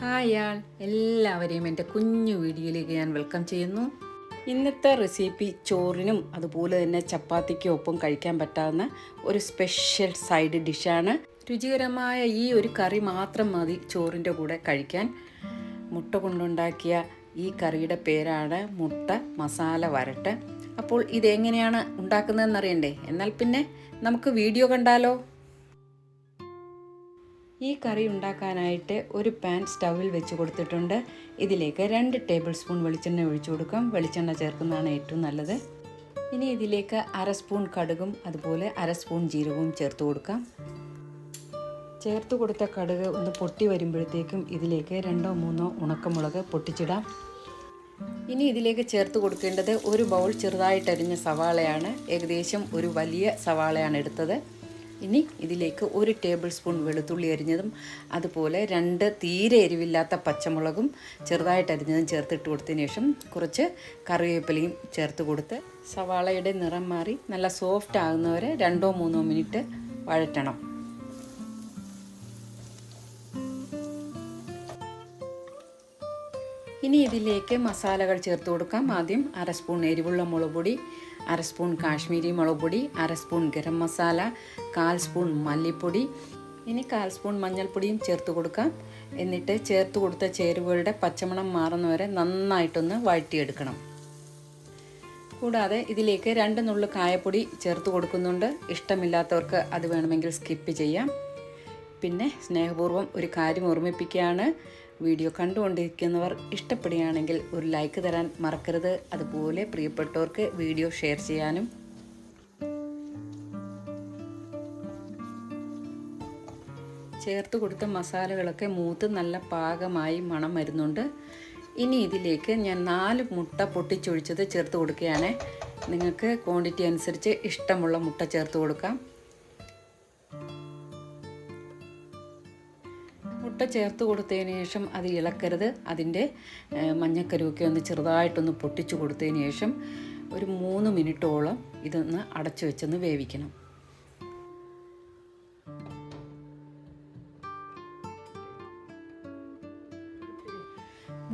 Hi ആൾ. എല്ലാവരെയും എന്റെ കുഞ്ഞു വീഡിയോയിലേക്ക് ഞാൻ വെൽക്കം ചെയ്യുന്നു. ഇന്നത്തെ റെസിപ്പി ചോറിനും അതുപോലെ തന്നെ ചപ്പാത്തിക്കും ഒപ്പം കഴിക്കാൻ പറ്റാവുന്ന ഒരു സ്പെഷ്യൽ സൈഡ് ഡിഷാണ്. രുചികരമായ ഈ ഒരു കറി മാത്രം മതി ചോറിന്റെ കൂടെ കഴിക്കാൻ. മുട്ട കൊണ്ടുണ്ടാക്കിയ ഈ കറിയുടെ പേരാണ് മുട്ട മസാല വരട്ട്. അപ്പോൾ ഇതെങ്ങനെയാണ് ഉണ്ടാക്കുന്നതെന്ന് അറിയണ്ടേ എന്നാൽ പിന്നെ നമുക്ക് വീഡിയോ കണ്ടാലോ? ഈ കറി ഉണ്ടാക്കാനായിട്ട് ഒരു പാൻ സ്റ്റൗവിൽ വെച്ച് കൊടുത്തിട്ടുണ്ട്. ഇതിലേക്ക് രണ്ട് ടേബിൾ സ്പൂൺ വെളിച്ചെണ്ണ ഒഴിച്ചു കൊടുക്കാം. വെളിച്ചെണ്ണ ചേർക്കുന്നതാണ് ഏറ്റവും നല്ലത്. ഇനി ഇതിലേക്ക് അര സ്പൂൺ കടുകും അതുപോലെ അര സ്പൂൺ ജീരകവും ചേർത്ത് കൊടുക്കാം. ചേർത്ത് കൊടുത്ത കടുക് ഒന്ന് പൊട്ടി വരുമ്പോഴത്തേക്കും ഇതിലേക്ക് രണ്ടോ മൂന്നോ ഉണക്കമുളക് പൊട്ടിച്ചിടാം. ഇനി ഇതിലേക്ക് ചേർത്ത് കൊടുക്കേണ്ടത് ഒരു ബൗൾ ചെറുതായിട്ടരിഞ്ഞ സവാളയാണ്. ഏകദേശം ഒരു വലിയ സവാളയാണ് എടുത്തത്. ഇനി ഇതിലേക്ക് ഒരു ടേബിൾ സ്പൂൺ വെളുത്തുള്ളി അരിഞ്ഞതും അതുപോലെ രണ്ട് തീരെ എരിവില്ലാത്ത പച്ചമുളകും ചെറുതായിട്ട് അരിഞ്ഞതും ചേർത്തിട്ട് കൊടുത്തതിന് ശേഷം കുറച്ച് കറിവേപ്പിലയും ചേർത്ത് കൊടുത്ത് സവാളയുടെ നിറം മാറി നല്ല സോഫ്റ്റ് ആകുന്നവരെ രണ്ടോ മൂന്നോ മിനിറ്റ് വഴറ്റണം. ഇനി ഇതിലേക്ക് മസാലകൾ ചേർത്ത് കൊടുക്കാം. ആദ്യം അര സ്പൂൺ എരിവുള്ള മുളക് പൊടി അര സ്പൂൺ കാശ്മീരി മുളക് പൊടി അര സ്പൂൺ ഗരം മസാല കാൽ സ്പൂൺ മല്ലിപ്പൊടി ഇനി കാൽ സ്പൂൺ മഞ്ഞൾപ്പൊടിയും ചേർത്ത് കൊടുക്കാം. എന്നിട്ട് ചേർത്ത് കൊടുത്ത ചേരുവകളുടെ പച്ചമണം മാറുന്നവരെ നന്നായിട്ടൊന്ന് വഴറ്റിയെടുക്കണം. കൂടാതെ ഇതിലേക്ക് രണ്ട് നുള്ളു കായപ്പൊടി ചേർത്ത് കൊടുക്കുന്നുണ്ട്. ഇഷ്ടമില്ലാത്തവർക്ക് അത് വേണമെങ്കിൽ സ്കിപ്പ് ചെയ്യാം. പിന്നെ സ്നേഹപൂർവം ഒരു കാര്യം ഓർമ്മിപ്പിക്കുകയാണ്. വീഡിയോ കണ്ടുകൊണ്ടിരിക്കുന്നവർ ഇഷ്ടപ്പെടുകയാണെങ്കിൽ ഒരു ലൈക്ക് തരാൻ മറക്കരുത്. അതുപോലെ പ്രിയപ്പെട്ടവർക്ക് വീഡിയോ ഷെയർ ചെയ്യാനും ചേർത്ത് കൊടുത്ത മസാലകളൊക്കെ മൂത്ത് നല്ല പാകമായി മണം വരുന്നുണ്ട്. ഇനി ഇതിലേക്ക് ഞാൻ നാല് മുട്ട പൊട്ടിച്ചൊഴിച്ചത് ചേർത്ത് കൊടുക്കുകയാണ്. നിങ്ങൾക്ക് ക്വാണ്ടിറ്റി അനുസരിച്ച് ഇഷ്ടമുള്ള മുട്ട ചേർത്ത് കൊടുക്കാം. മുട്ട ചേർത്ത് കൊടുത്തതിന് ശേഷം അത് ഇളക്കരുത്. അതിന്റെ മഞ്ഞക്കരുവൊക്കെ ഒന്ന് ചെറുതായിട്ടൊന്ന് പൊട്ടിച്ചു കൊടുത്തതിന് ശേഷം ഒരു മൂന്ന് മിനിറ്റോളം ഇതൊന്ന് അടച്ചു വെച്ചൊന്ന് വേവിക്കണം.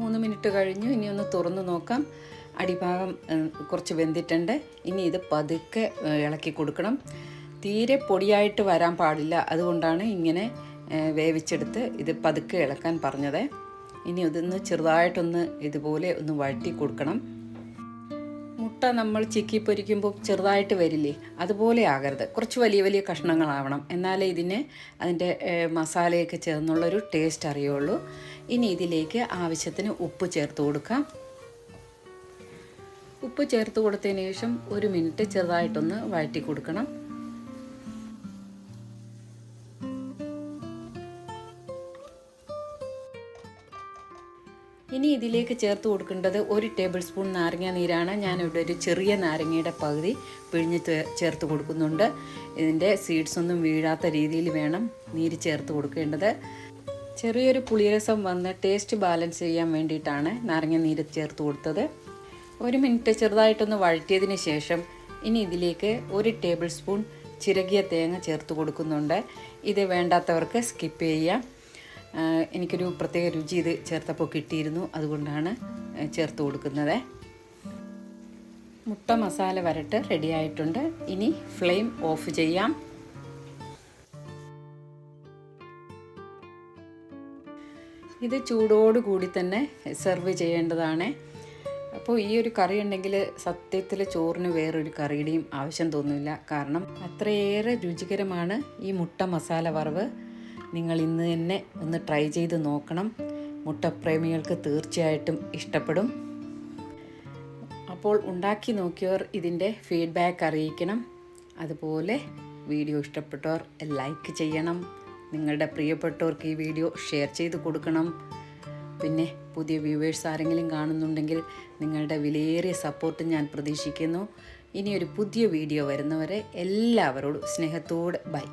മൂന്ന് മിനിറ്റ് കഴിഞ്ഞു. ഇനി ഒന്ന് തുറന്ന് നോക്കാം. അടിഭാഗം കുറച്ച് വെന്തിട്ടുണ്ട്. ഇനി ഇത് പതുക്കെ ഇളക്കി കൊടുക്കണം. തീരെ പൊടിയായിട്ട് വരാൻ പാടില്ല. അതുകൊണ്ടാണ് ഇങ്ങനെ വേവിച്ചെടുത്ത് ഇത് പതുക്കെ ഇളക്കാൻ പറഞ്ഞത്. ഇനി ഇതൊന്ന് ചെറുതായിട്ടൊന്ന് ഇതുപോലെ ഒന്ന് വഴറ്റി കൊടുക്കണം. മുട്ട നമ്മൾ ചിക്കി പൊരിക്കുമ്പോൾ ചെറുതായിട്ട് വരില്ലേ? അതുപോലെ ആകരുത്. കുറച്ച് വലിയ വലിയ കഷ്ണങ്ങളാവണം. എന്നാലേ ഇതിന് അതിന്റെ മസാലയൊക്കെ ചേർന്നുള്ളൊരു ടേസ്റ്റ് അറിയുള്ളൂ. ഇനി ഇതിലേക്ക് ആവശ്യത്തിന് ഉപ്പ് ചേർത്ത് കൊടുക്കാം. ഉപ്പ് ചേർത്ത് കൊടുത്തതിന് ശേഷം ഒരു മിനിറ്റ് ചെറുതായിട്ടൊന്ന് വഴറ്റി കൊടുക്കണം. ഇനി ഇതിലേക്ക് ചേർത്ത് കൊടുക്കേണ്ടത് ഒരു ടേബിൾ സ്പൂൺ നാരങ്ങ നീരാണ്. ഞാനിവിടെ ഒരു ചെറിയ നാരങ്ങയുടെ പകുതി പിഴിഞ്ഞ് ചേർത്ത് കൊടുക്കുന്നുണ്ട്. ഇതിന്റെ സീഡ്സ് ഒന്നും വീഴാത്ത രീതിയിൽ വേണം നീര് ചേർത്ത് കൊടുക്കേണ്ടത്. ചെറിയൊരു പുളിരസം വന്ന് ടേസ്റ്റ് ബാലൻസ് ചെയ്യാൻ വേണ്ടിയിട്ടാണ് നാരങ്ങ നീര് ചേർത്ത് കൊടുത്തത്. ഒരു മിനിറ്റ് ചെറുതായിട്ടൊന്ന് വഴറ്റിയതിന് ശേഷം ഇനി ഇതിലേക്ക് ഒരു ടേബിൾ സ്പൂൺ ചിരകിയ തേങ്ങ ചേർത്ത് കൊടുക്കുന്നുണ്ട്. ഇത് വേണ്ടാത്തവർക്ക് സ്കിപ്പ് ചെയ്യാം. എനിക്കൊരു പ്രത്യേക രുചി ഇത് ചേർത്തപ്പോൾ കിട്ടിയിരുന്നു. അതുകൊണ്ടാണ് ചേർത്ത് കൊടുക്കുന്നത്. മുട്ട മസാല വരട്ട് റെഡിയായിട്ടുണ്ട് ഇനി ഫ്ലെയിം ഓഫ് ചെയ്യാം. ഇത് ചൂടോട് കൂടി തന്നെ സെർവ് ചെയ്യേണ്ടതാണ്. അപ്പോൾ ഈ ഒരു കറി ഉണ്ടെങ്കിൽ സത്യത്തിൽ ചോറിന് വേറൊരു കറിയുടെയും ആവശ്യം തോന്നില്ല കാരണം അത്രയേറെ രുചികരമാണ് ഈ മുട്ട മസാല വറവ്. നിങ്ങൾ ഇന്ന് തന്നെ ഒന്ന് ട്രൈ ചെയ്ത് നോക്കണം. മുട്ടപ്രേമികൾക്ക് തീർച്ചയായിട്ടും ഇഷ്ടപ്പെടും. അപ്പോൾ ഉണ്ടാക്കി നോക്കിയവർ ഇതിന്റെ ഫീഡ്ബാക്ക് അറിയിക്കണം. അതുപോലെ വീഡിയോ ഇഷ്ടപ്പെട്ടവർ ലൈക്ക് ചെയ്യണം. നിങ്ങളുടെ പ്രിയപ്പെട്ടവർക്ക് ഈ വീഡിയോ ഷെയർ ചെയ്ത് കൊടുക്കണം. പിന്നെ പുതിയ വ്യൂവേഴ്സ് ആരെങ്കിലും കാണുന്നുണ്ടെങ്കിൽ നിങ്ങളുടെ വിലയേറിയ സപ്പോർട്ട് ഞാൻ പ്രതീക്ഷിക്കുന്നു. ഇനി ഒരു പുതിയ വീഡിയോ വരുന്നവരെ എല്ലാവരോടും സ്നേഹത്തോടെ ബൈ